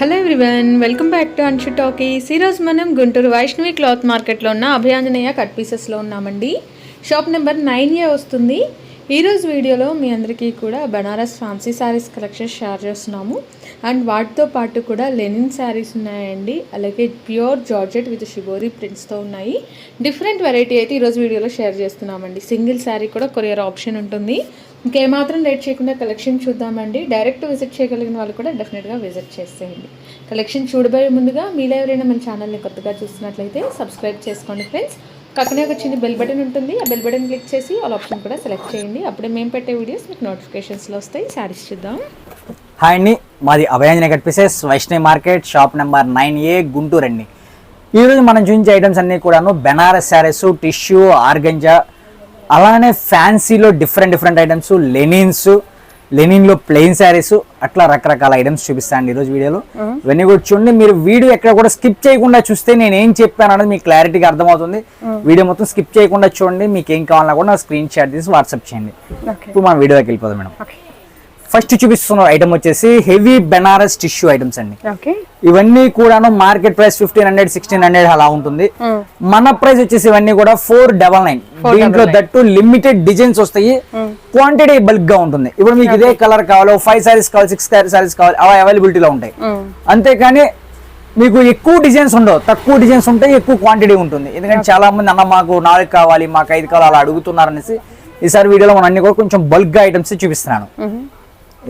Hello everyone welcome back to Anshu talkies ఈరోజు మనం Guntur Vaishnavi cloth మార్కెట్లో ఉన్న అభయాంజనేయ కట్ పీసెస్లో ఉన్నామండి. షాప్ నెంబర్ నైన్ ఏ వస్తుంది. ఈరోజు వీడియోలో మీ అందరికీ కూడా Banaras fancy saris collection share చేస్తున్నాము. అండ్ వాటితో పాటు కూడా లెనిన్ శారీస్ ఉన్నాయండి. అలాగే ప్యూర్ జార్జెట్ విత్ షిబోరి ప్రింట్స్తో ఉన్నాయి. డిఫరెంట్ వెరైటీ అయితే ఈరోజు వీడియోలో షేర్ చేస్తున్నామండి. సింగిల్ శారీ కూడా కొరియర్ ఆప్షన్ ఉంటుంది. ఇంకేమాత్రం లేట్ చేయకుండా కలెక్షన్ చూద్దామండి. డైరెక్ట్ విజిట్ చేయగలిగిన వాళ్ళు కూడా డెఫినెట్గా విజిట్ చేసేయండి. కలెక్షన్ చూడబోయే ముందుగా మీలో ఎవరైనా మన ఛానల్ని కొత్తగా చూస్తున్నట్లయితే సబ్స్క్రైబ్ చేసుకోండి ఫ్రెండ్స్. పక్కనే ఒక చిన్న బెల్ బటన్ ఉంటుంది. ఆ బెల్ బటన్ క్లిక్ చేసి ఆల్ ఆప్షన్ కూడా సెలెక్ట్ చేయండి. అప్పుడే మేము పెట్టే వీడియోస్ మీకు నోటిఫికేషన్స్లో వస్తాయి. శారీస్ చూద్దాం. హాయ్ అండి. మాది Abhayanjana cut pieces Vaishnavi market shop number nine A Guntur అండి ఈరోజు మనం చూపించే ఐటమ్స్ అన్నీ కూడాను బెనారస్ శారీస్ టిష్యూ ఆర్గంజా అలానే ఫ్యాన్సీలో డిఫరెంట్ డిఫరెంట్ ఐటమ్స్ లెనిన్స్ లెనిన్లో ప్లెయిన్ శారీస్ అట్లా రకరకాల ఐటమ్స్ చూపిస్తాను ఈరోజు వీడియోలో. ఇవన్నీ కూడా చూడండి మీరు వీడియో ఎక్కడ కూడా స్కిప్ చేయకుండా చూస్తే నేను ఏం చెప్పాను అనేది మీకు క్లారిటీగా అర్థమవుతుంది. వీడియో మొత్తం స్కిప్ చేయకుండా చూడండి మీకు ఏం కావాలన్నా కూడా స్క్రీన్ షాట్ తీసి వాట్సాప్ చేయండి. ఇప్పుడు మనం వీడియోకి వెళ్ళిపోదాం మేడం. ఫస్ట్ చూపిస్తున్న ఐటమ్ వచ్చేసి హెవీ బెనారస్ టిష్యూ ఐటమ్స్ అండి. ఇవన్నీ కూడాను market price fifteen hundred sixteen hundred అలా ఉంటుంది. మన ప్రైస్ వచ్చేసి ఇవన్నీ కూడా ఫోర్ డబల్ నైన్ దీంట్లో దట్టు లిమిటెడ్ డిజైన్స్ వస్తాయి. క్వాంటిటీ బల్క్గా ఉంటుంది. ఇప్పుడు మీకు ఇదే కలర్ కావాలి ఫైవ్ సారీస్ కావాలి సిక్స్ సారీస్ కావాలి అవి అవైలబిలిటీలో ఉంటాయి. అంతేకాని మీకు ఎక్కువ డిజైన్స్ ఉండవు. తక్కువ డిజైన్స్ ఉంటాయి ఎక్కువ క్వాంటిటీ ఉంటుంది. ఎందుకంటే చాలా మంది అన్న మాకు నాలుగు కావాలి మాకు ఐదు కావాలి అలా అడుగుతున్నారు అనేసి ఈసారి వీడియోలో మనం అన్ని కూడా కొంచెం బల్క్గా ఐటమ్స్ చూపిస్తున్నాను.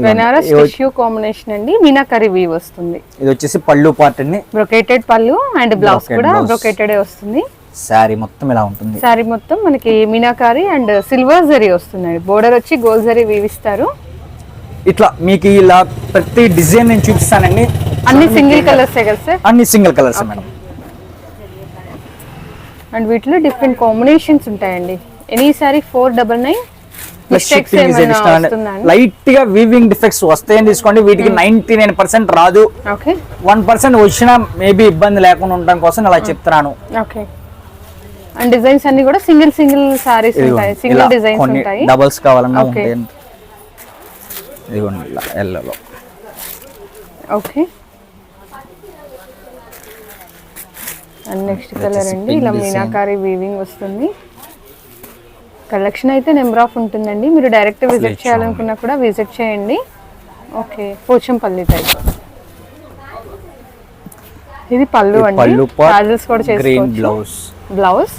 బెనారస్ టిష్యూ కాంబినేషన్ అండి. మీనాకరీ వీవ్ వస్తుంది. ఇది వచ్చేసి పళ్ళు పార్ట్ అండి. బ్రొకేటెడ్ పళ్ళు అండ్ బ్లౌజ్ కూడా. బ్రొకేటెడ్ వస్తుంది. శారీ మొత్తం ఇలా ఉంటుంది. శారీ మొత్తం మనకి మీనాకారి అండ్ సిల్వర్ జరీ వస్తుందండి బోర్డర్ వచ్చి గోల్డ్ జరీ వీవ్ ఇస్తారు ఇట్లా మీకు ఇలా ప్రతి డిజైన్ నేను చూపిస్తానండి. అన్ని సింగిల్ కలర్స్ కదా సార్? అన్ని సింగిల్ కలర్స్ మేడం. అండ్ వీటిలో డిఫరెంట్ కాంబినేషన్స్ ఉంటాయండి. Any sari four double nine plus లైట్గా వీవింగ్ డిఫెక్ట్స్ వస్తాయని తీసుకోండి. వీటికి నైన్టీ నైన్ పర్సెంట్ రాదు. ఓకే వన్ పర్సెంట్ వచ్చినా మేబీ ఇబ్బంది లేకుండా ఉండడం కోసం ఇలా చెప్తున్నాను. ఓకే అండ్ డిజైన్స్ అన్ని కూడా సింగిల్ సింగిల్ సారీస్ ఉంటాయి. సింగిల్ డిజైన్స్ ఉంటాయి. డబల్స్ కావాలన్నా. ఉంటాయి ఇదిగోండి ఎల్లలో ఓకే అండ్ నెక్స్ట్ కలర్ అండి. ఇలా. మీనాకారి వీవింగ్ వస్తుంది. కలెక్షన్ అయితే నెంబర్ ఆఫ్ ఉంటుందండి. మీరు డైరెక్ట్ విజిట్. చేయాలనుకున్నా కూడా విజిట్ చేయండి. ఓకే పోచంపల్లి టైప్ ఇది పళ్ళు అండి. పళ్ళు కూడా బ్లౌజ్ బ్లౌజ్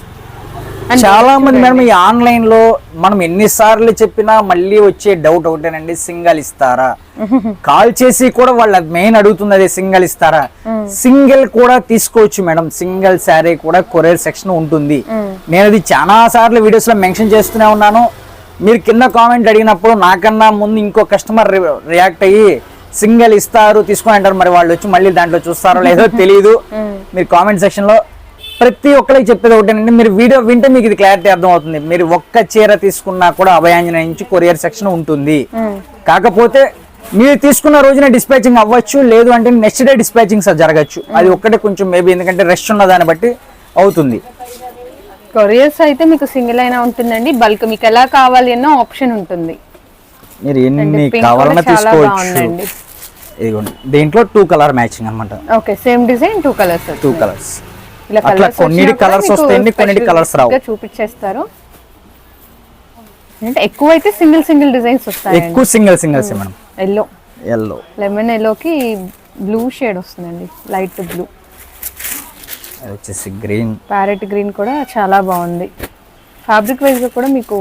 చాలా మంది మేడం ఈ ఆన్లైన్లో మనం ఎన్నిసార్లు చెప్పినా మళ్ళీ వచ్చే డౌట్ ఒకటేనండి సింగల్ ఇస్తారా? కాల్ చేసి కూడా వాళ్ళ మెయిన్ అడుగుతుంది అదే సింగల్ ఇస్తారా? సింగిల్ కూడా తీసుకోవచ్చు మేడం. సింగిల్ శారీ కూడా కొరియర్ సెక్షన్ ఉంటుంది. నేను అది చాలా సార్లు వీడియోస్లో మెన్షన్ చేస్తూనే ఉన్నాను. మీరు కింద కామెంట్ అడిగినప్పుడు నాకన్నా ముందు ఇంకో కస్టమర్ రియాక్ట్ అయ్యి సింగిల్ ఇస్తారు తీసుకొని అంటారు. మరి వాళ్ళు వచ్చి మళ్ళీ దాంట్లో చూస్తారో లేదో తెలియదు మీరు కామెంట్ సెక్షన్లో ప్రతి ఒక్కరికి చెప్పేది ఒకటేనండి మీరు వీడియో వింటే మీకు ఇది క్లారిటీ అర్థం అవుతుంది మీరు ఒక్క చీర తీసుకున్నా కూడా అభయాంజన నుంచి కొరియర్ సెక్షన్ ఉంటుంది. కాకపోతే మీరు తీసుకున్న రోజున డిస్పాచింగ్ అవ్వచ్చు లేదు అంటే నెక్స్ట్ డే డిస్పాచింగ్ జరగచ్చు. అది ఒక్కటే కొంచెం మేబీ ఎందుకంటే రష్ ఉన్న దాన్ని బట్టి అవుతుంది. కొరియర్స్ అయితే మీకు సింగిల్ అయినా ఉంటుందండి. బల్క్ మీకు ఎలా కావాలి అన్న ఆప్షన్ ఉంటుంది. మీరు ఎన్ని కావాలన్నా తీసుకోవచ్చు. ఇదిగోండి. దీంట్లో టూ కలర్ మ్యాచింగ్ అన్నమాట. Okay same design two colours two colours అట్లా కొన్నిటి మీకు వస్తాయండి, కొన్నిటి special colours రావు. చూపించేస్తారు. అంటే ఎక్కువ అయితే సింగిల్ సింగిల్ డిజైన్స్ వస్తాయి ఎక్కువ single singles madam yellow yellow lemon ఎల్లోకి బ్లూ షేడ్ వస్తుందండి. లైట్ బ్లూ అది వచ్చేసి గ్రీన్ ప్యారెట్ గ్రీన్ కూడా చాలా బాగుంది. ఫ్యాబ్రిక్ వైజ్గా కూడా మీకు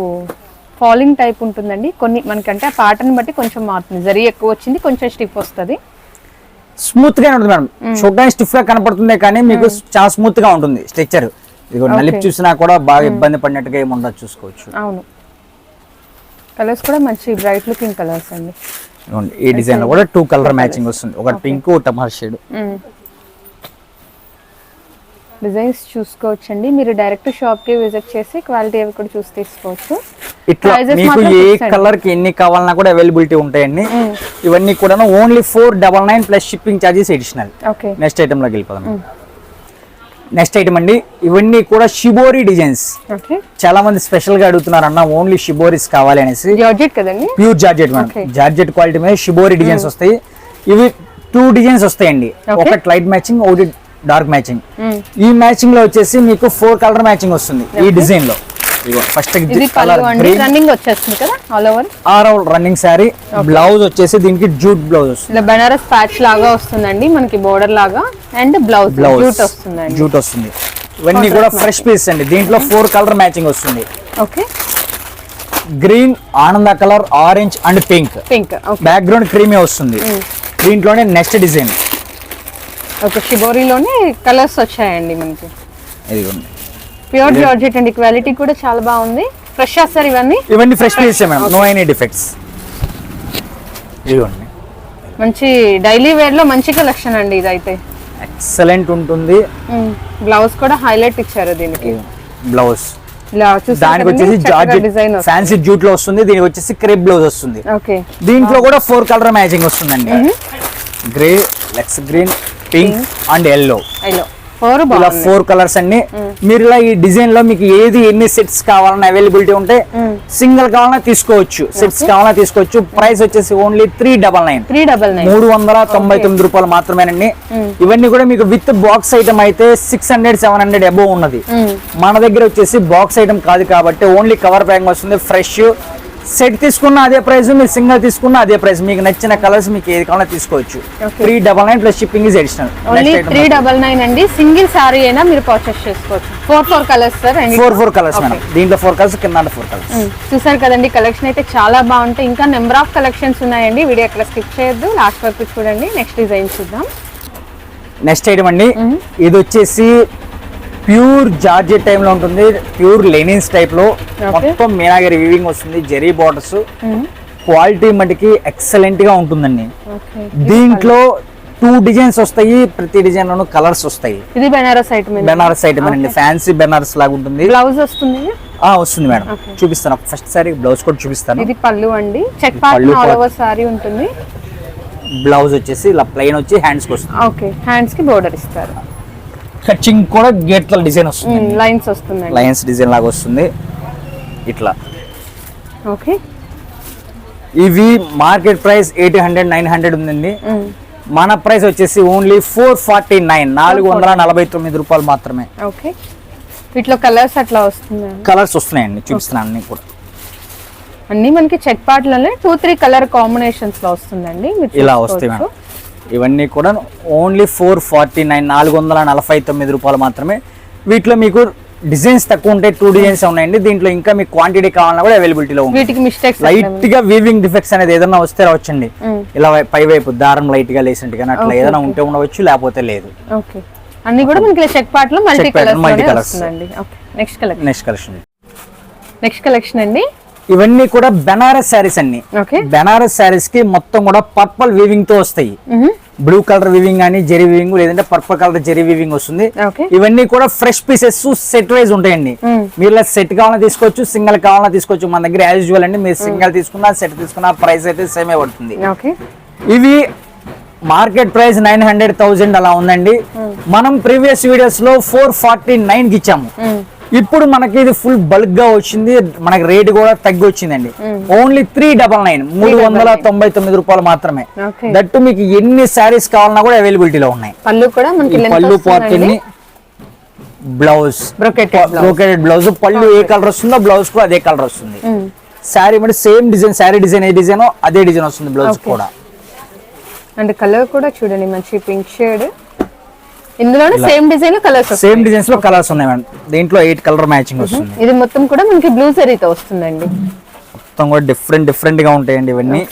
ఫాలింగ్ టైప్ ఉంటుందండి. కొన్ని మనకంటే ఆ ప్యాటర్న్ బట్టి కొంచెం మారుతుంది జరీ ఎక్కువ వచ్చింది కొంచెం స్టిఫ్ వస్తుంది. స్మూత్గా ఉంటుంది మేడం. చూడడానికి స్టిఫ్గా కనపడుతుంది కానీ మీకు చాలా స్మూత్గా ఉంటుంది స్ట్రక్చర్. ఇది నలిపి చూసినా కూడా బాగా ఇబ్బంది పడినట్టుగా ఏమి ఉండదు చూసుకోవచ్చు. అవును. కలర్స్ కూడా మంచి బ్రైట్ లుకింగ్ కలర్స్ అండి. ఈ డిజైన్లో కూడా టూ కలర్ మ్యాచింగ్ వస్తుంది. ఒకటి పింక్ టమార్ షేడ్ డిజైన్స్ చూసుకోవచ్చండి. మీరు డైరెక్ట్ షాప్కి విజిట్ చేసి క్వాలిటీ అవి కూడా చూసి తీసుకోవచ్చు. ఇట్లా మీకు ఏ. కలర్కి ఎన్ని కావాలన్నా కూడా అవైలబిలిటీ ఉంటాయండి. ఇవన్నీ కూడా only four double nine plus shipping charges additional okay. Next ఐటమ్లోకి వెళ్ళిపోదాం. నెక్స్ట్ ఐటమ్ అండి ఇవన్నీ కూడా షిబోరి డిజైన్స్ ఓకే. చాలా మంది స్పెషల్గా అడుగుతున్నారు అన్న ఓన్లీ షిబోరీస్ కావాలి అనేసి. జార్జెట్ కదండి? Pure georgette madam. Georgette quality మీద షిబోరి డిజైన్స్ వస్తాయి. ఇవి టూ డిజైన్స్ వస్తాయండి. ఒకటి లైట్ మ్యాచింగ్ ఒకటి డార్క్ మ్యాచింగ్. ఈ మ్యాచింగ్లో వచ్చేసి మీకు ఫోర్ కలర్ మ్యాచింగ్ వస్తుంది ఈ డిజైన్లో ఫస్ట్ రన్నింగ్ వచ్చేస్తుంది కదా all over running sari blouse వచ్చేసి దీనికి జూట్ బ్లౌజ్ వస్తుంది. బనారస్ ప్యాచ్ లాగా వస్తుందండి మనకి బోర్డర్ లాగా. అండ్ బ్లౌజ్ బ్లౌజ్ జూట్ వస్తుందండి. జూట్ వస్తుంది. ఇవన్నీ కూడా ఫ్రెష్ పీస్ అండి. దీంట్లో ఫోర్ కలర్ మ్యాచింగ్ వస్తుంది. ఓకే గ్రీన్ ఆనంద colour orange and pink pink background creamy వస్తుంది. దీంట్లోనే నెక్స్ట్ డిజైన్ ఒక షిబోరీలోనే కలర్స్ వచ్చాయండి మనకి. ఇదిగోండి. ప్యూర్ జార్జెట్ అండి క్వాలిటీ కూడా చాలా బాగుంది. ఫ్రెష్ సార్ ఇవన్నీ? ఇవన్నీ ఫ్రెష్ పీసే మేడం నో ఎనీ డిఫెక్ట్స్ ఇదిగోండి. మంచి డైలీ వేర్లో మంచి కలెక్షన్ అండి ఇదైతే. ఎక్సలెంట్ ఉంటుంది. బ్లౌజ్ కూడా హైలైట్ ఇచ్చారు దీనికి. బ్లౌజ్ దానికి వచ్చేసి జార్జ్ డిజైన్ ఫ్యాన్సీ జూట్లో వస్తుంది దీనికి వచ్చేసి క్రేప్ బ్లౌజ్ వస్తుంది. ఓకే దీంట్లో కూడా ఫోర్ కలర్ మ్యాచింగ్ వస్తుందండి. Grey లెక్స్ green pink and yellow four ఇలా ఫోర్ కలర్స్ అన్ని మీరు ఇలా ఈ డిజైన్లో మీకు ఏది ఎన్ని సెట్స్ కావాలన్నా అవైలబిలిటీ ఉంటే సింగిల్ కావాలన్నా తీసుకోవచ్చు. సెట్స్ కావాలన్నా తీసుకోవచ్చు. ప్రైస్ వచ్చేసి only three double nine three double nine మూడు వందల తొంభై తొమ్మిది రూపాయలు మాత్రమేనండి. ఇవన్నీ కూడా మీకు విత్ బాక్స్ ఐటమ్ అయితే six hundred seven hundred above ఉన్నది. మన దగ్గర వచ్చేసి బాక్స్ ఐటమ్ కాదు కాబట్టి ఓన్లీ కవర్ ప్యాకింగ్ వస్తుంది. ఫ్రెష్ సెట్ తీసుకున్న అదే ప్రైస్ మీరు సింగిల్ తీసుకున్న అదే ప్రైస్ మీకు నచ్చిన కలర్స్ మీకు ఏది కావాలన్నా తీసుకోవచ్చు. Three double nine plus shipping is additional only three double nine అండి. సింగిల్ సారీ అయినా మీరు పర్చేస్ చేసుకోవచ్చు. Four four colours sir four four colours madam దీంట్లో ఫోర్ కలర్స్ కింద ఫోర్ కలర్స్ చూసారు కదండి కలెక్షన్ అయితే చాలా బాగుంటాయి. ఇంకా నెంబర్ ఆఫ్ కలెక్షన్స్ ఉన్నాయండి. వీడియో ఎక్కడ స్కిప్ చేయొద్దు. లాస్ట్ వరకు చూడండి. నెక్స్ట్ డిజైన్ చూద్దాం. నెక్స్ట్ ఐటమ్ అండి. ఇది వచ్చేసి ప్యూర్ జార్జెట్ టైప్లో ఉంటుంది. ప్యూర్ లెనిన్స్ టైప్లో మొత్తం మీనాగిరి వీవింగ్ వస్తుంది. జెరీ బార్డర్స్. క్వాలిటీ మటుకి ఎక్సలెంట్గా ఉంటుందండి దీంట్లో టూ డిజైన్స్ వస్తాయి. ప్రతి డిజైన్ లోను కలర్స్ వస్తాయి. ఇది బెనారస్ ఐటమ్ బెనారస్ ఐటమ్ అండి. ఫ్యాన్సీ బెనారస్ లాగా ఉంటుంది. బ్లౌజ్ వస్తుంది ఆ వస్తుంది మేడం. చూపిస్తాను. ఫస్ట్ సారీ బ్లౌజ్ కూడా చూపిస్తాను. ఇది పళ్ళు అండి. చెక్ పళ్ళు సారీ ఉంటుంది. బ్లౌజ్ వచ్చేసి ఇలా ప్లెయిన్ వచ్చి హ్యాండ్స్కి వస్తుంది. ఓకే. హ్యాండ్స్కి బోర్డర్ ఇస్తారు. కచ్చింగ్ కూడా గేట్ల డిజైన్ వస్తుంది. లైన్స్ వస్తుందండి లయన్స్ డిజైన్ లాగా వస్తుంది. ఇట్లా. ఓకే. ఇవి market price eight hundred nine hundred ఉందండి. మన ప్రైస్ వచ్చేసి ఓన్లీ ఫోర్ ఫార్టీ నైన్ నాలుగు వందల నలభై తొమ్మిది రూపాయలు మాత్రమే. ఓకే. వీటిలో కలర్స్ అట్లా వస్తుందండి కలర్స్ వస్తున్నాయండి చూపిస్తున్నాను అన్ని కూడా. అన్ని మనకి చెక్ టూ త్రీ కలర్ కాంబినేషన్స్లో వస్తుందండి ఇలా వస్తాయి ఇవన్నీ కూడా ఓన్లీ ఫోర్ ఫార్టీ నైన్ నాలుగు వందల నలభై తొమ్మిది రూపాయలు మాత్రమే. వీటిలో మీకు డిజైన్స్ తక్కువ ఉంటాయి టూ డిజైన్స్ ఉన్నాయండి. దీంట్లో ఇంకా మీకు క్వాంటిటీ కావాలన్నా కూడా అవైలబిలిటీలో ఉంది లైట్గా వీవింగ్ డిఫెక్ట్స్ అనేది ఏదైనా వస్తే రావచ్చండి. ఇలా పై వైపు దారం లైట్గా లేసినట్టుగా అట్లా ఏదైనా ఉంటే ఉండవచ్చు లేకపోతే లేదు. అన్ని కూడా మనకి చెక్ పార్ట్లో మల్టీ కలర్స్. వస్తుందండి. Okay next collection next collection next collection అండి. ఇవన్నీ కూడా బెనారస్ శారీస్ అన్ని. బెనారస్ శారీస్కి మొత్తం కూడా పర్పల్ వీవింగ్తో వస్తాయి. బ్లూ కలర్ వీవింగ్ కానీ జెరీ వీవింగ్ లేదంటే పర్పల్ కలర్ జెరీ వీవింగ్ వస్తుంది. ఇవన్నీ కూడా ఫ్రెష్ పీసెస్ సెట్ వైజ్ ఉంటాయండి. మీరు సెట్ కావాలన్నా తీసుకోవచ్చు సింగిల్ కావాలన్నా తీసుకోవచ్చు. మన దగ్గర యాజ్ యూజువల్ అండి. మీరు సింగిల్ తీసుకున్నా సెట్ తీసుకున్నా ప్రైస్ అయితే సేమే పడుతుంది. ఓకే. ఇవి market price nine hundred thousand అలా ఉందండి. మనం ప్రీవియస్ వీడియోస్లో ఫోర్ ఫార్టీ నైన్కి ఇచ్చాము. ఇప్పుడు మనకి ఇది ఫుల్ బల్క్గా వచ్చింది మనకి రేట్ కూడా తగ్గి వచ్చిందండి. ఓన్లీ త్రీ డబల్ నైన్ మూడు వందల తొంభై తొమ్మిది రూపాయలు మాత్రమే. దట్టు మీకు ఎన్ని శారీస్ కావాలన్నా కూడా అవైలబిలిటీలో ఉన్నాయి. పళ్ళు కూడా పళ్ళు పార్టీ బ్లౌజ్ బ్రొకెటెడ్ బ్లౌజ్ పళ్ళు ఏ కలర్ వస్తుందో బ్లౌజ్ కూడా అదే కలర్ వస్తుంది. శారీ అంటే సేమ్ డిజైన్ శారీ డిజైన్ ఏ డిజైన్ అదే డిజైన్ వస్తుంది బ్లౌజ్ కూడా. అండ్ కలర్ కూడా చూడండి మంచి పింక్ షేడ్ ఇందులోనే సేమ్ డిజైన్ కలర్స్ సేమ్ డిజైన్స్లో కలర్స్ ఉన్నాయి మేడం. దీంట్లో ఎయిట్ కలర్ మ్యాచింగ్ వస్తుంది. ఇది మొత్తం కూడా మనకి బ్లూ జరీతో వస్తుందండి. మొత్తం కూడా డిఫరెంట్ డిఫరెంట్గా ఉంటాయండి ఇవన్నీ.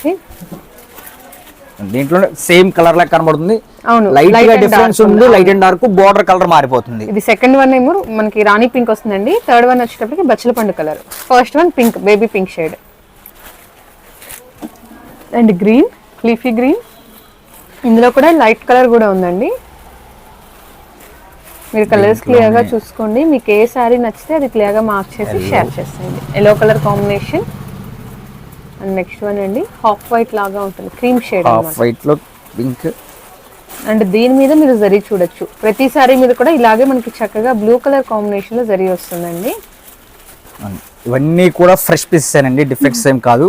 దీంట్లో సేమ్ కలర్ లాగా కనబడుతుంది. అవును లైట్గా డిఫరెన్స్ ఉంది light and dark border colour మారిపోతుంది. ఇది సెకండ్ వన్ ఏమో మనకి రాణి పింక్ వస్తుందండి. థర్డ్ వన్ వచ్చేటప్పటికి బచ్చల పండు colour first one pink baby pink shade and green leafy green ఇందులో కూడా లైట్ కలర్ కూడా ఉందండి. మీరు కలర్స్ క్లియర్గా చూసుకోండి. మీకు ఏ శారీ నచ్చితే అది క్లియర్గా మార్క్ చేసి షేర్ చేసేయండి. Yellow colour combination and next one అండి. హాఫ్ వైట్ లాగా ఉంటుంది. క్రీమ్ షేడ్ హాఫ్ వైట్లో పింక్ అండ్ దీని మీద మీరు జరీ చూడొచ్చు. ప్రతి సారీ మీద కూడా ఇలాగే మనకి చక్కగా బ్లూ కలర్ కాంబినేషన్లో జరీ వస్తుందండి. ఇవన్నీ కూడా ఫ్రెష్ పీసెస్ అండి డిఫెక్ట్స్ ఏం కాదు.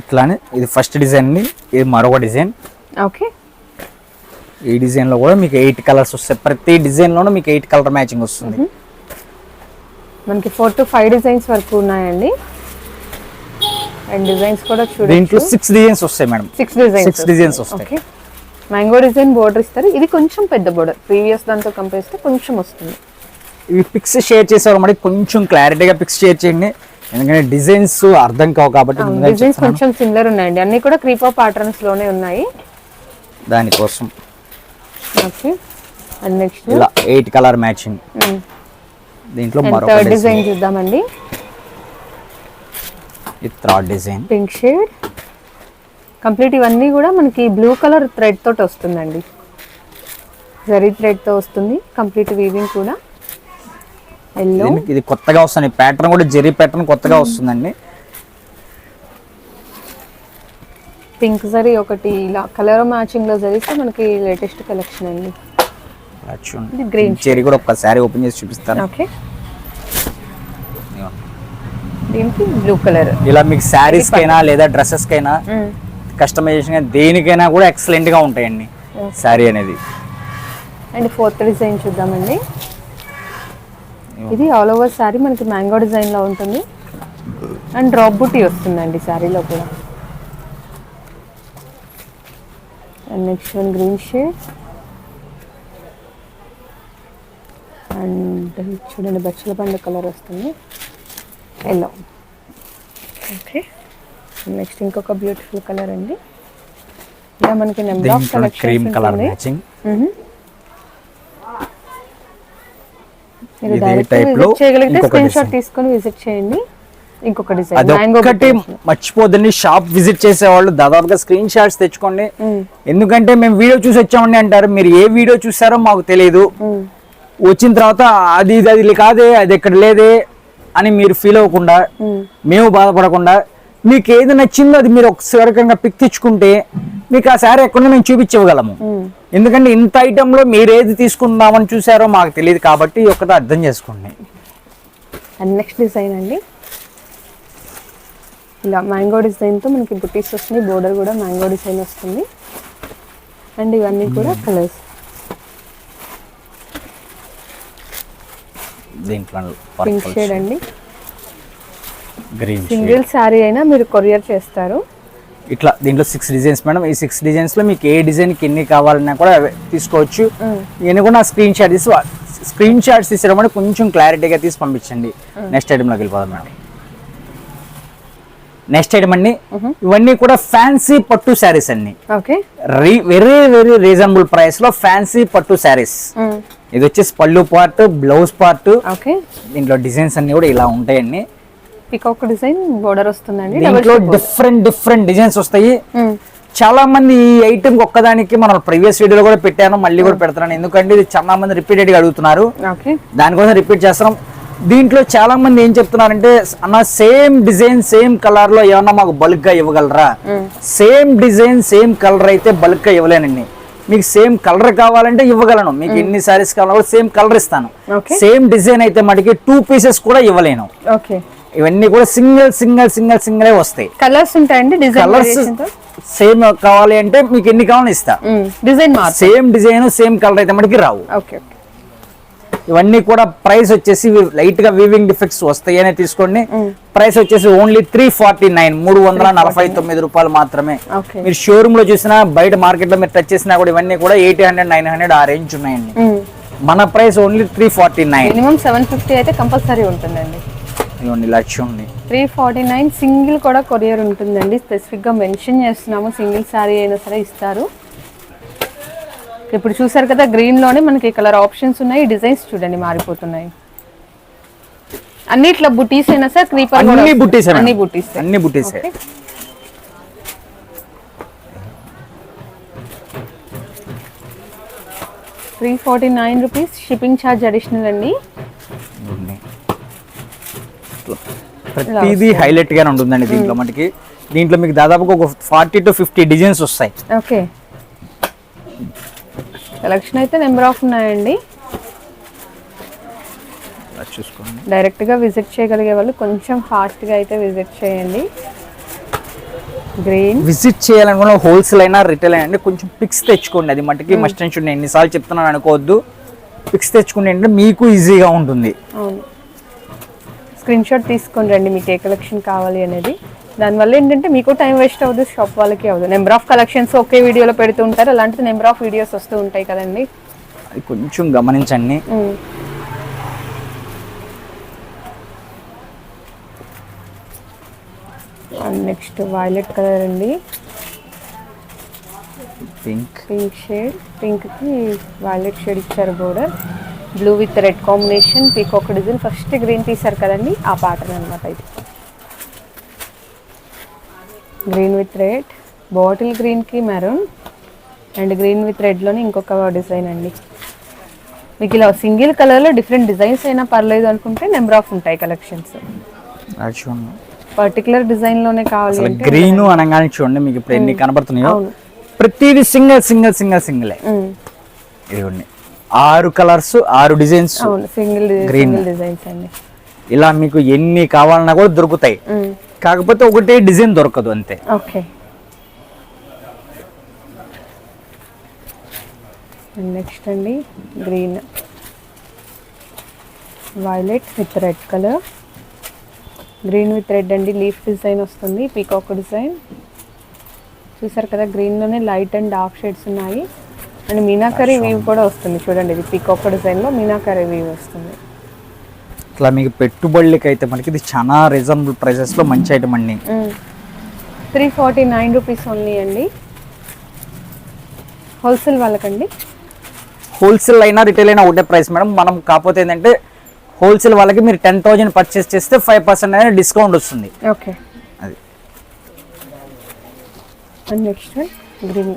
ఇట్లానే ఇది ఫస్ట్ డిజైన్ అండి. ఇది మరొక డిజైన్ ఓకే ఈ డిజైన్లో కూడా మీకు ఎయిట్ కలర్స్ వస్తాయి. ప్రతి డిజైన్ లోనూ మీకు ఎయిట్ కలర్ మ్యాచింగ్ వస్తుంది. మనకి ఫోర్ టు ఫైవ్ డిజైన్స్ వరకు ఉన్నాయండి. అండ్ డిజైన్స్ కూడా దీంట్లో చూడండి సిక్స్ డిజైన్స్ వస్తాయి madam. Six designs six designs వస్తాయి. మ్యాంగో డిజైన్ బోర్డర్ ఇస్తారు. ఇది కొంచెం పెద్ద బోర్డర్ ప్రీవియస్ దాంతో కంపేర్ చేస్తే కొంచెం వస్తుంది. ఇవి పిక్స్ షేర్ చేసేవారు మరి కొంచెం క్లారిటీగా పిక్స్ షేర్ చేయండి. ఎందుకంటే డిజైన్స్ అర్థం కావు కాబట్టి డిజైన్స్. కొంచెం సిమిలర్ ఉన్నాయండి అన్ని కూడా క్రీపర్ ప్యాటర్న్స్లోనే ఉన్నాయి. దానికోసం. ఓకే. అండ్ నెక్స్ట్ ఇలా ఎయిట్ కలర్ మ్యాచింగ్. దీంట్లో మరొక డిజైన్. చూద్దామండి. ఇది third design. Pink shade complete ఇవన్నీ కూడా మనకి బ్లూ కలర్ థ్రెడ్ తోటి వస్తుందండి. జరీ థ్రెడ్తో వస్తుంది. కంప్లీట్ వీవింగ్ కూడా. ఎల్లో ఇది కొత్తగా వస్తుంది. ప్యాటర్న్ కూడా జెరీ ప్యాటర్న్ కొత్తగా వస్తుందండి. పింక్ జరీ ఒకటి ఇలా కలర్ మ్యాచింగ్లో జరిగితే మనకి లేటెస్ట్ కలెక్షన్ అండి. ఇది గ్రీన్ జెరీ కూడా ఒక్కసారి ఓపెన్ చేసి చూపిస్తాను. ఓకే. దీనికి బ్లూ కలర్. ఇలా మీకు శారీస్ కైనా లేదా డ్రెస్సెస్ కైనా కస్టమైజేషన్ దేనికైనా కూడా ఎక్సలెంట్గా ఉంటాయండి శారీ అనేది. అండ్ ఫోర్త్ డిజైన్ చూద్దామండి. ఇది ఆల్ ఓవర్ శారీ మనకి మ్యాంగో డిజైన్లో ఉంటుంది. అండ్ డ్రాప్ బుటీ వస్తుందండి శారీలో కూడా. And next one green shade and చూడండి బచ్చల పండు కలర్ వస్తుంది. ఎల్లో ఓకే నెక్స్ట్ ఇంకొక బ్యూటిఫుల్ కలర్ అండి. ఇలా మనకి number of cream colour matching మీరు డైరెక్ట్ విజిట్ చేయగలిగితే స్క్రీన్ షాట్. తీసుకొని విజిట్ చేయండి. ఇంకొక డిజైన్ మ్యాంగో అదొక్కటి మర్చిపోద్దండి. షాప్ విజిట్ చేసేవాళ్ళు దాదాపుగా స్క్రీన్ షాట్స్ తెచ్చుకోండి. ఎందుకంటే మేము వీడియో చూసి వచ్చామండి అంటారు. మీరు ఏ వీడియో చూసారో మాకు తెలియదు వచ్చిన తర్వాత అది ఇది అది కాదే అది ఇక్కడ లేదే అని మీరు ఫీల్ అవ్వకుండా మేము. బాధపడకుండా మీకు ఏది నచ్చిందో అది మీరు ఒకసారికంగా పిక్ తెచ్చుకుంటే మీకు ఆ శారీ ఎక్కడ మేము చూపించగలము. ఎందుకంటే ఇంత ఐటెంలో మీరు ఏది తీసుకుందామని చూసారో మాకు తెలియదు కాబట్టి ఒక్కటి అర్థం చేసుకోండి. నెక్స్ట్ డిజైన్ అండి. ఇలా మ్యాంగో డిజైన్తో మనకి బుటీస్ వస్తుంది బోర్డర్ కూడా మ్యాంగో డిజైన్ వస్తుంది. అండ్ ఇవన్నీ కూడా కలర్స్. దీంట్లో పింక్ షేడ్. అండి. గ్రీన్ సింగిల్ శారీ అయినా మీరు కొరియర్ చేస్తారు. ఇట్లా దీంట్లో సిక్స్ డిజైన్స్ మేడం. ఈ సిక్స్ డిజైన్స్లో మీకు ఏ డిజైన్కి ఎన్ని కావాలన్నా కూడా తీసుకోవచ్చు. ఇవన్నీ కూడా స్క్రీన్ షాట్ తీసి స్క్రీన్ షాట్స్ తీసేటప్పుడు కొంచెం క్లారిటీగా తీసి పంపించండి. నెక్స్ట్ ఐటమ్లోకి వెళ్ళిపోదాం మేడం. నెక్స్ట్ ఐటమ్ అండి. ఇవన్నీ కూడా ఫ్యాన్సీ పట్టు శారీస్ అన్ని ఓకే. వెరీ వెరీ రీజనబుల్ ప్రైస్లో ఫ్యాన్సీ పట్టు శారీస్. ఇది వచ్చేసి pallu part blouse part. Okay. దీంట్లో డిజైన్స్ అన్ని కూడా ఇలా ఉంటాయండి. పికాక్ డిజైన్ బోర్డర్ వస్తుందండి దీంట్లో డిఫరెంట్ డిఫరెంట్ డిజైన్స్ వస్తాయి. చాలా మంది ఈ ఐటమ్ ఒక్కదానికి మనం ప్రీవియస్ వీడియోలో కూడా పెట్టాను మళ్ళీ కూడా పెడుతున్నాను. ఎందుకంటే ఇది చాలా మంది రిపీటెడ్గా అడుగుతున్నారు. ఓకే. దానికోసం రిపీట్ చేస్తున్నాం. దీంట్లో చాలా మంది ఏం చెప్తున్నారంటే అన్న సేమ్ డిజైన్ సేమ్ కలర్లో ఏమన్నా మాకు బల్క్గా ఇవ్వగలరా? సేమ్ డిజైన్ సేమ్ కలర్ అయితే బల్క్గా ఇవ్వలేనండి మీకు సేమ్ కలర్ కావాలంటే ఇవ్వగలను. మీకు ఎన్ని సారీస్ కావాలో సేమ్ కలర్ ఇస్తాను. సేమ్ డిజైన్ అయితే మటుకి టూ పీసెస్ కూడా ఇవ్వలేను. ఓకే. ఇవన్నీ కూడా సింగిల్ సింగిల్ సింగిల్ సింగిల్ వస్తాయి. కలర్స్ ఉంటాయండి కలర్స్ సేమ్ కావాలి అంటే మీకు ఎన్ని కావాలని ఇస్తా. Design same design same colour అయితే మనకి రావు. ఓకే. ఇవన్నీ కూడా ప్రైస్ వచ్చేసి లైట్గా వీవింగ్ డిఫెక్ట్స్ వస్తాయి అని తీసుకోండి ప్రైస్ వచ్చేసి ఓన్లీ త్రీ ఫార్టీ నైన్ మూడు వందల నలభై తొమ్మిది రూపాయలు మాత్రమే. మీరు షోరూమ్లో చూసినా బయట మార్కెట్లో మీరు టచ్ చేసినా కూడా ఇవన్నీ కూడా ఎయిట్ హండ్రెడ్ నైన్ హండ్రెడ్ ఆ రేంజ్ ఉన్నాయండి. మన price only three forty nine minimum seven fifty అయితే కంపల్సరీ ఉంటుందండి. ఇవ్వండి లక్ష్యం ఉంది త్రీ ఫార్టీ నైన్ సింగిల్ కూడా కొరియర్ ఉంటుందండి. స్పెసిఫిక్గా మెన్షన్ చేస్తున్నాము సింగిల్ శారీ అయినా సరే ఇస్తారు. ఇప్పుడు చూసారు కదా గ్రీన్లోనే మనకి కలర్ ఆప్షన్స్ ఉన్నాయి డిజైన్స్ చూడండి మారిపోతున్నాయి. అన్ని ఇట్లా బుటీస్ అయినా సార్ క్రీపర్ అన్ని బుట్టీసే మేడం. అన్ని బుటీస్. అన్ని బుట్టీసే three forty nine rupees shipping charge additional అండి. ప్రతిదీ హైలైట్ గానే ఉంటుందండి దీంట్లో మనకి. దీంట్లో మీకు దాదాపుగా ఒక ఫార్టీ టు ఫిఫ్టీ డిజైన్స్ వస్తాయి. ఓకే. కలెక్షన్ అయితే నెంబర్ ఆఫ్ ఉన్నాయండి. చూసుకోండి. డైరెక్ట్గా విజిట్ చేయగలిగే వాళ్ళు కొంచెం ఫాస్ట్గా అయితే విజిట్ చేయండి. గ్రీన్ విజిట్ చేయాలనుకున్న హోల్సేల్ అయినా రిటైల్ అయినా కొంచెం పిక్స్ తెచ్చుకోండి. అది మటుకి మస్ట్ అండ్ షుడ్ నేను ఎన్నిసార్లు చెప్తున్నాను అనుకోవద్దు. పిక్స్ తెచ్చుకుంటే ఏంటంటే మీకు ఈజీగా ఉంటుంది. అవును. స్క్రీన్ షాట్ తీసుకొని రండి మీకు ఏ కలెక్షన్ కావాలి అనేది. దానివల్ల ఏంటంటే మీకు టైం వేస్ట్ అవ్వదు షాప్ వాళ్ళకి అవ్వదు నెంబర్ ఆఫ్ కలెక్షన్స్ ఒకే వీడియోలో పెడుతూ ఉంటారు అలాంటిది నెంబర్ ఆఫ్ వీడియోస్ వస్తూ ఉంటాయి కదండి. అది కొంచెం గమనించండి. నెక్స్ట్ వైలెట్ కలర్ అండి. పింక్ పింక్ షేడ్ పింక్కి వైలెట్ షేడ్ ఇచ్చారు border blue with red combination peacock design. First green తీశారు కదండి ఆ ప్యాటర్న్ అనమాట ఇది. గ్రీన్ విత్ రెడ్ బాటిల్ గ్రీన్కి మెరూన్ అండ్ గ్రీన్ విత్ రెడ్లోనే ఇంకొక డిజైన్ అండి. మీకు ఇలా సింగిల్ కలర్లో డిఫరెంట్ డిజైన్స్ అయినా పర్లేదు అనుకుంటే నెంబర్ ఆఫ్ ఉంటాయి కలెక్షన్స్ పర్టికులర్ డిజైన్లోనే కావాలి గ్రీన్ అనగానే చూడండి మీకు ఇప్పుడు ఎన్ని కనబడుతున్నాయో. ప్రతిదీ సింగిల్ సింగిల్ సింగిల్ సింగిలే. ఇదిగోండి. ఆరు కలర్స్ ఆరు డిజైన్స్ సింగిల్. సింగిల్ డిజైన్స్ అండి. ఇలా మీకు ఎన్ని కావాలన్నా కూడా దొరుకుతాయి. కాకపోతే ఒకటే డిజైన్ దొరకదు అంతే. ఓకే. నెక్స్ట్ అండి green violet with red colour green with red అండి లీఫ్ డిజైన్ వస్తుంది పీకాక్ డిజైన్ చూసారు కదా గ్రీన్లోనే లైట్ అండ్ డార్క్ షేడ్స్ ఉన్నాయి. అండ్ మీనాకరీ వీవ్ కూడా వస్తుంది చూడండి ఇది పీకాక్ డిజైన్లో మీనాకరీ వీవ్ వస్తుంది. ఇట్లా మీకు పెట్టుబడులకి అయితే మనకి ఇది చాలా రీజనబుల్ ప్రైసెస్లో మంచి ఐటమ్ అండి. Three forty nine rupees only అండి. హోల్సేల్ వాళ్ళకండి. హోల్సేల్ అయినా రిటైల్ అయినా ఒకటే ప్రైస్ మేడం. మనం కాకపోతే ఏంటంటే హోల్సేల్ వాళ్ళకి మీరు టెన్ థౌజండ్ పర్చేస్ చేస్తే ఫైవ్ పర్సెంట్ అనేది డిస్కౌంట్ వస్తుంది. ఓకే. అది. And next green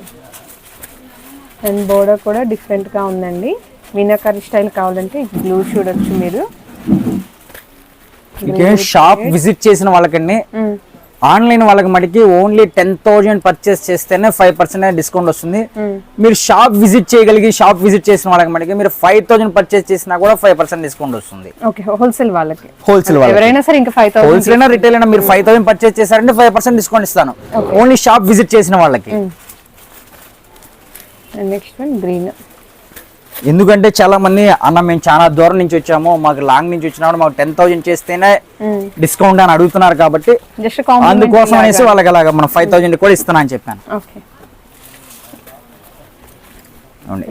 and border కూడా డిఫరెంట్గా ఉందండి. మీనాకరి స్టైల్ కావాలంటే బ్లూ చూడొచ్చు మీరు. ఇంకేం షాప్ విజిట్ చేసిన వాళ్ళకండి. ఆన్లైన్ వాళ్ళకి మటుకి ఓన్లీ టెన్ థౌజండ్ పర్చేస్ చేస్తేనే ఫైవ్ పర్సెంట్ డిస్కౌంట్ వస్తుంది. మీరు షాప్ విజిట్ చేయగలిగి షాప్ విజిట్ చేసిన వాళ్ళకి మటుకి మీరు ఫైవ్ థౌసండ్ పర్చేస్ చేసినా కూడా ఫైవ్ పర్సెంట్ డిస్కౌంట్ వస్తుంది. ఓకే హోల్సేల్ వాళ్ళకి. హోల్సేల్ ఎవరైనా సరే ఇంకా ఫైవ్ హోల్సేల్ అయినా రిటైల్ అయినా మీరు ఫైవ్ థౌసండ్ పర్చేస్ చేశారంటే ఫైవ్ పర్సెంట్ డిస్కౌంట్ ఇస్తాను. ఓన్లీ షాప్ విజిట్ చేసిన వాళ్ళకి. Next one green. ఎందుకంటే చాలా మంది అన్న మేము చాలా దూరం నుంచి వచ్చాము మాకు లాంగ్ నుంచి వచ్చినప్పుడు మాకు టెన్ థౌసండ్ చేస్తేనే డిస్కౌంట్ అని అడుగుతున్నారు కాబట్టి అందుకోసం అనేసి వాళ్ళకి అలాగా మనం ఫైవ్ థౌసండ్ కూడా ఇస్తున్నా అని చెప్పాను.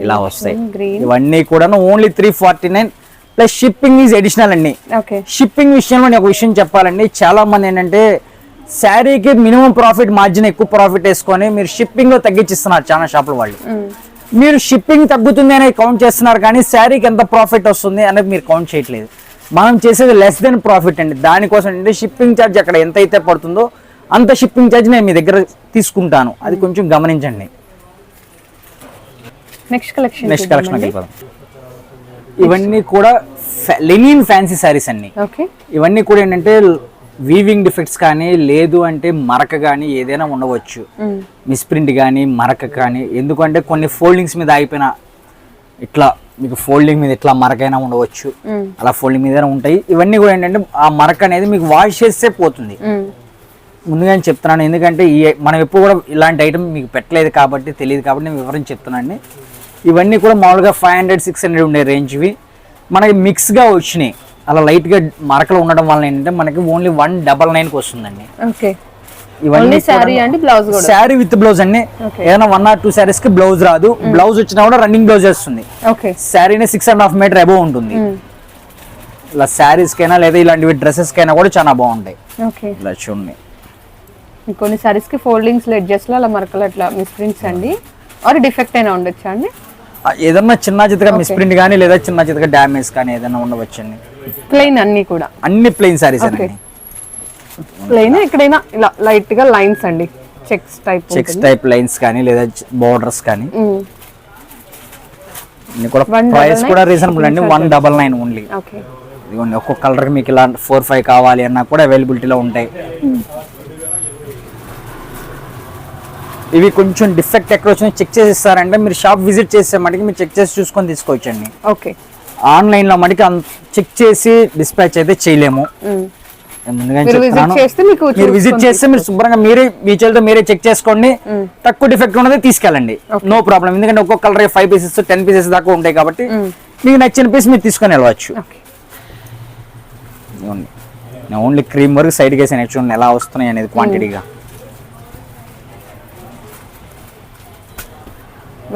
ఇలా వస్తాయి. ఇవన్నీ కూడా only three forty nine plus shipping is additional అండి షిప్పింగ్ విషయంలో నేను ఒక విషయం చెప్పాలండి. చాలా మంది ఏంటంటే శారీకి మినిమం ప్రాఫిట్ మార్జిన్ ఎక్కువ ప్రాఫిట్ వేసుకొని మీరు షిప్పింగ్లో తగ్గించిస్తున్నారు చాలా షాపుల వాళ్ళు. మీరు షిప్పింగ్ తగ్గుతుంది అనేది కౌంట్ చేస్తున్నారు కానీ శారీకి ఎంత ప్రాఫిట్ వస్తుంది అనేది మీరు కౌంట్ చేయట్లేదు. మనం చేసేది లెస్ దెన్ ప్రాఫిట్ అండి. దానికోసం ఏంటంటే షిప్పింగ్ ఛార్జ్ అక్కడ ఎంత అయితే పడుతుందో అంత షిప్పింగ్ ఛార్జ్ నేను మీ దగ్గర తీసుకుంటాను. అది కొంచెం గమనించండి. నెక్స్ట్ కలెక్షన్ నెక్స్ట్ కలెక్షన్ వెళ్ళిపోదాం ఇవన్నీ కూడా లెనిన్ ఫ్యాన్సీ శారీస్ అన్ని. ఓకే ఇవన్నీ కూడా ఏంటంటే వీవింగ్ డిఫెక్ట్స్ కానీ లేదు అంటే మరక కానీ ఏదైనా ఉండవచ్చు. మిస్ప్రింట్ కానీ మరక కానీ ఎందుకంటే కొన్ని ఫోల్డింగ్స్ మీద ఆగిపోయిన ఇట్లా మీకు ఫోల్డింగ్ మీద ఇట్లా మరకైనా ఉండవచ్చు. అలా ఫోల్డింగ్ మీద ఉంటాయి. ఇవన్నీ కూడా ఏంటంటే ఆ మరక అనేది మీకు వాష్ చేస్తే పోతుంది. ముందుగానే చెప్తున్నాను ఎందుకంటే ఈ మనం ఎప్పుడు కూడా ఇలాంటి ఐటమ్ మీకు పెట్టలేదు కాబట్టి తెలియదు కాబట్టి నేను వివరించి చెప్తున్నాను. ఇవన్నీ కూడా మామూలుగా ఫైవ్ హండ్రెడ్ సిక్స్ హండ్రెడ్ ఉండే రేంజ్వి మనకి మిక్స్గా వచ్చినాయి. అలా లైట్గా మరకలు ఉండడం వల్ల ఏంటంటే మనకి ఓన్లీ వన్ డబల్ నైన్కి వస్తుందండి. ఓకే. ఇవన్నీ శారీ అండి బ్లౌజ్ శారీ విత్ బ్లౌజ్ అండి. ఏదైనా వన్ ఆర్ టూ శారీస్కి బ్లౌజ్ రాదు. బ్లౌజ్ వచ్చినా కూడా రన్నింగ్ బ్లౌజ్ వస్తుంది okay. శారీనే six and half metre above ఉంటుంది. ఇలా శారీస్ కైనా లేదా ఇలాంటివి డ్రెస్సెస్ కైనా కూడా చాలా బాగుంటాయి. ఇలా చూడండి. కొన్ని సారీస్కి ఫోల్డింగ్స్ ఎడ్జెస్లో అలా మరకలు అట్లా మిస్ప్రింట్స్ అండి. ఆర్ డిఫెక్ట్ అయినా ఉండొచ్చా అండి? ఏదన్నా చిన్న చితగా మిస్ప్రింట్ కానీ లేదా చిన్న చితగా డ్యామేజ్ కానీ ఏదైనా ఉండవచ్చండి. ప్లెయిన్ అన్ని కూడా. అన్ని ప్లెయిన్ Okay. అండి. ప్లెయిన్ ఎక్కడైనా ఇలా లైట్గా లైన్స్ అండి. Checks type checks type lines కానీ లేదా బోర్డర్స్ కానీ. ఇన్ని కూడా ప్రైస్ కూడా రీజనబుల్ అండి. One double nine only okay ఇదిగోండి ఒక్కొక్క కలర్కి మీకు ఇలా ఫోర్ ఫైవ్ కావాలి అన్నా కూడా అవైలబిలిటీలో ఉంటాయి. ఇవి కొంచెం డిఫెక్ట్ ఎక్కడ వచ్చినా చెక్ చేసి ఇస్తారంటే మీరు షాప్ విజిట్ చేసే మటుకి మీరు చెక్ చేసి చూసుకొని తీసుకోవచ్చండి. ఓకే ఆన్లైన్లో మటుకి చెక్ చేసి డిస్పాచ్ అయితే చేయలేము. మీరు విజిట్ చేస్తే మీరు శుభ్రంగా మీరే మీ చేతితో మీరే చెక్ చేసుకోండి. తక్కువ డిఫెక్ట్ ఉన్నది తీసుకెళ్ళండి. నో ప్రాబ్లం ఎందుకంటే ఒక్కొక్క colour five pieces ten pieces దాకా ఉంటాయి కాబట్టి మీకు నచ్చిన పీస్ మీరు తీసుకొని వెళ్ళవచ్చు. ఓన్లీ క్రీమ్ వరకు సైడ్కి వేసాను. చూడండి ఎలా వస్తున్నాయి అనేది క్వాంటిటీగా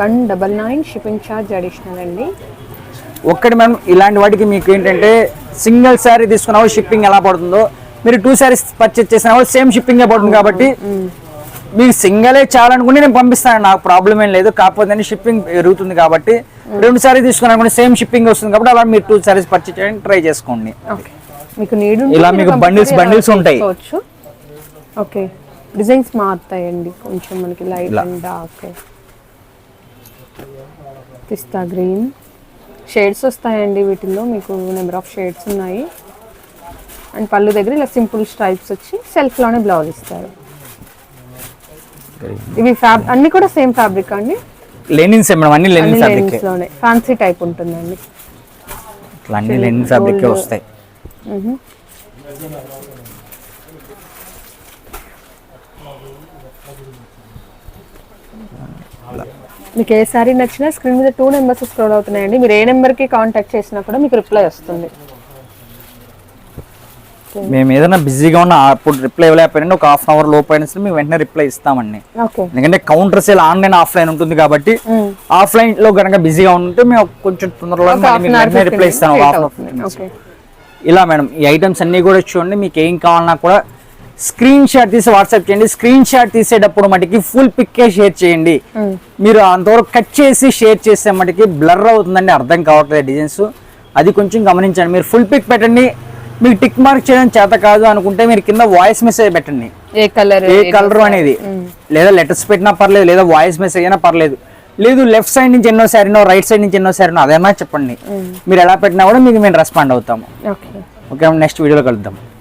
one double nine shipping charge additional అండి. ఒక్కటి మనం ఇలాంటి వాటికి మీకు ఏంటంటే సింగిల్ శారీ తీసుకున్న షిప్పింగ్ ఎలా పడుతుందో మీరు టూ శారీస్ పర్చేస్ చేసిన వాళ్ళు సేమ్ షిప్పింగ్ పడుతుంది కాబట్టి మీకు సింగలే చాలనుకుంటే నేను పంపిస్తాను నాకు ప్రాబ్లం ఏం లేదు. కాకపోతే షిప్పింగ్ పెరుగుతుంది కాబట్టి రెండు సారీ తీసుకున్నాను సేమ్ షిప్పింగ్ వస్తుంది కాబట్టి అలా మీరు టూ సారీస్ పర్చేస్ చేయడానికి ట్రై చేసుకోండి. ఓకే మీకు నీడ్ ఇలా మీకు bundles- bundles ఉంటాయి. ఓకే డిజైన్స్ మారుతాయండి. కొంచెం మనకి light. And dark pista green shades వస్తాయండి వీటిల్లో. మీకు నెంబర్ ఆఫ్ షేడ్స్ ఉన్నాయి. అండ్ పళ్ళు దగ్గర ఇలా సింపుల్ స్ట్రైప్స్ వచ్చి సెల్ఫ్లోనే బ్లౌజ్ ఇస్తారు. ఇవి ఫ్యాబ్ అన్ని కూడా సేమ్ ఫ్యాబ్రిక్ అండి? Linens madam? అన్ని అన్ని లెనిన్ ఫ్యాబ్రిక్. లెనిన్స్లోనే ఫ్యాన్సీ టైప్ ఉంటుందండి. అన్ని లెనిన్ ఫ్యాబ్రిక్. వస్తాయి. మీకు ఏ సారీ నచ్చినా స్క్రీన్ మీద టూ నెంబర్స్ స్క్రోల్ అవుతున్నాయండి. మీరు ఏ నెంబర్కి కాంటాక్ట్ చేసినా కూడా మీకు రిప్లై వస్తుంది. మేము ఏదైనా బిజీగా ఉన్న అప్పుడు రిప్లై ఇవ్వలేకపోయినా ఒక హాఫ్ అన్ అవర్ లోపు అయినా సరే మేము వెంటనే రిప్లై ఇస్తామండి. ఎందుకంటే కౌంటర్ సేల్ ఆన్లైన్ ఆఫ్లైన్ ఉంటుంది కాబట్టి ఆఫ్లైన్లో కనుక బిజీగా ఉంటే మేము కొంచెం తొందరలో రిప్లై ఇస్తాం ఒక half an hour. ఓకే ఇలా మేడం ఈ ఐటమ్స్ అన్ని కూడా చూడండి మీకు ఏం కావాలన్నా కూడా స్క్రీన్ షాట్ తీసి వాట్సాప్ చేయండి. స్క్రీన్ షాట్ తీసేటప్పుడు మటుకి ఫుల్ పిక్కే షేర్ చేయండి. మీరు అంతవరకు కట్ చేసి షేర్ చేసే మటుకి బ్లర్ అవుతుందండి అర్థం కావట్లేదు డిజైన్స్ అది కొంచెం గమనించండి. మీరు ఫుల్ పిక్ పెట్టండి. మీకు టిక్ మార్క్ చేయడం చేత కాదు అనుకుంటే మీరు కింద వాయిస్ మెసేజ్ పెట్టండి. ఏ కలర్ ఏ కలర్ అనేది. లేదా లెటర్స్ పెట్టినా పర్లేదు లేదా వాయిస్ మెసేజ్ అయినా పర్లేదు. లేదు లెఫ్ట్ సైడ్ నుంచి ఎన్నో సారీనో రైట్ సైడ్ నుంచి ఎన్నో సారీనో అదేమన్నా చెప్పండి. మీరు ఎలా పెట్టినా కూడా మీకు మేము రెస్పాండ్ అవుతాము. ఓకే. ఓకే నెక్స్ట్ వీడియోలో కలుద్దాం.